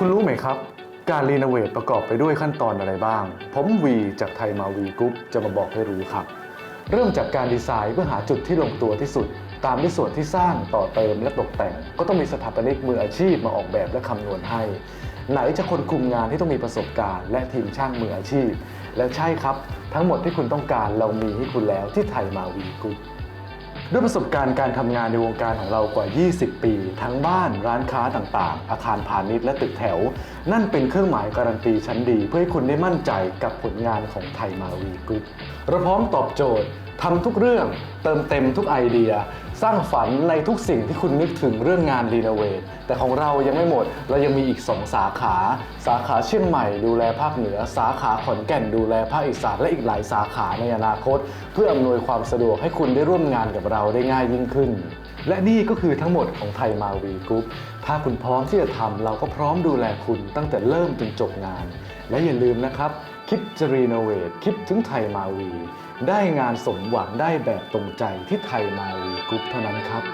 คุณรู้ไหมครับ การรีโนเวทประกอบไปด้วยขั้นตอนอะไรบ้าง ผมวีจากไทยมาวีกรุ๊ปจะมาบอกให้รู้ครับ เริ่มจากการดีไซน์เพื่อหาจุดที่ลงตัวที่สุด ตามด้วยส่วนที่สร้างต่อเติมและตกแต่ง ก็ต้องมีสถาปนิกมืออาชีพมาออกแบบและคำนวณให้ ไหนจะคนคุมงานที่ต้องมีประสบการณ์ และทีมช่างมืออาชีพ และใช่ครับ ทั้งหมดที่คุณต้องการเรามีให้คุณแล้วที่ไทยมาวีกรุ๊ป ด้วยประสบการณ์การทำงานในวงการของเรากว่า 20 ปี ทั้งบ้านร้านค้าต่างๆ อาคารพาณิชย์และตึกแถว นั่นเป็นเครื่องหมายการันตีชั้นดี เพื่อให้คุณได้มั่นใจกับผลงานของไทยมาวีกรุ๊ปเราพร้อมตอบโจทย์ทำทุกเรื่อง เติมเต็มทุกไอเดีย สร้างฝันในทุกสิ่งที่คุณนึกถึงเรื่องงานรีโนเวทแต่ของเรายังไม่หมด เรายังมีอีก 2 สาขา สาขาเชียงใหม่ดูแลภาคเหนือ สาขาขอนแก่นดูแลภาคอีสานและอีกหลายสาขาในอนาคต เพื่ออำนวยความสะดวกให้คุณได้ร่วมงานกับเราได้ง่ายยิ่งขึ้น และนี่ก็คือทั้งหมดของไทยมาวีกรุ๊ปถ้าคุณพร้อมที่จะทำเราก็พร้อมดูแลคุณตั้งแต่เริ่มจนจบงาน และอย่าลืมนะครับ คิดจะรีโนเวทคิดถึงไทยมาวี ได้งานสมหวังได้แบบตรงใจที่ไทยมาวีกรุ๊ปเท่านั้นครับ